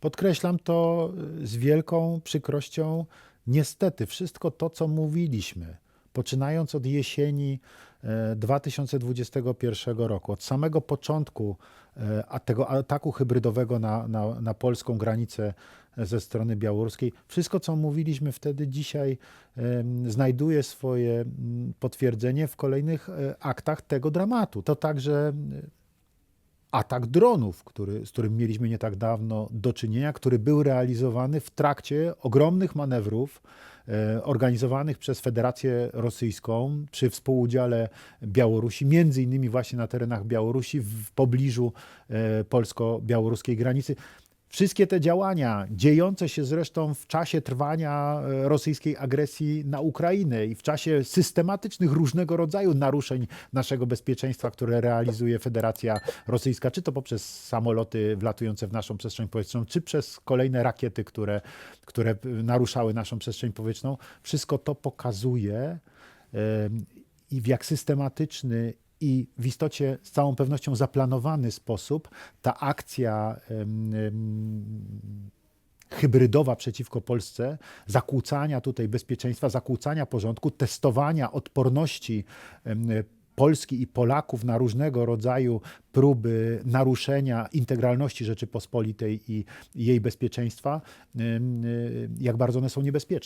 Podkreślam to y, z wielką przykrością. Niestety, wszystko to, co mówiliśmy, poczynając od jesieni e, 2021 roku, od samego początku e, tego ataku hybrydowego na, na, na polską granicę ze strony białoruskiej, wszystko, co mówiliśmy wtedy, dzisiaj znajduje swoje mm, potwierdzenie w kolejnych e, aktach tego dramatu. To także atak dronów, który, z którym mieliśmy nie tak dawno do czynienia, który był realizowany w trakcie ogromnych manewrów e, organizowanych przez Federację Rosyjską przy współudziale Białorusi, między innymi właśnie na terenach Białorusi, w pobliżu e, polsko-białoruskiej granicy. Wszystkie te działania, dziejące się zresztą w czasie trwania e, rosyjskiej agresji na Ukrainę i w czasie systematycznych różnego rodzaju naruszeń naszego bezpieczeństwa, które realizuje Federacja Rosyjska, czy to poprzez samoloty wlatujące w naszą przestrzeń powietrzną, czy przez kolejne rakiety, które, które naruszały naszą przestrzeń powietrzną, wszystko to pokazuje i w jak systematyczny i w istocie z całą pewnością zaplanowany sposób ta akcja em, em, hybrydowa przeciwko Polsce, zakłócania tutaj bezpieczeństwa, zakłócania porządku, testowania odporności Polski i Polaków na różnego rodzaju próby naruszenia integralności Rzeczypospolitej i jej bezpieczeństwa, jak bardzo one są niebezpieczne.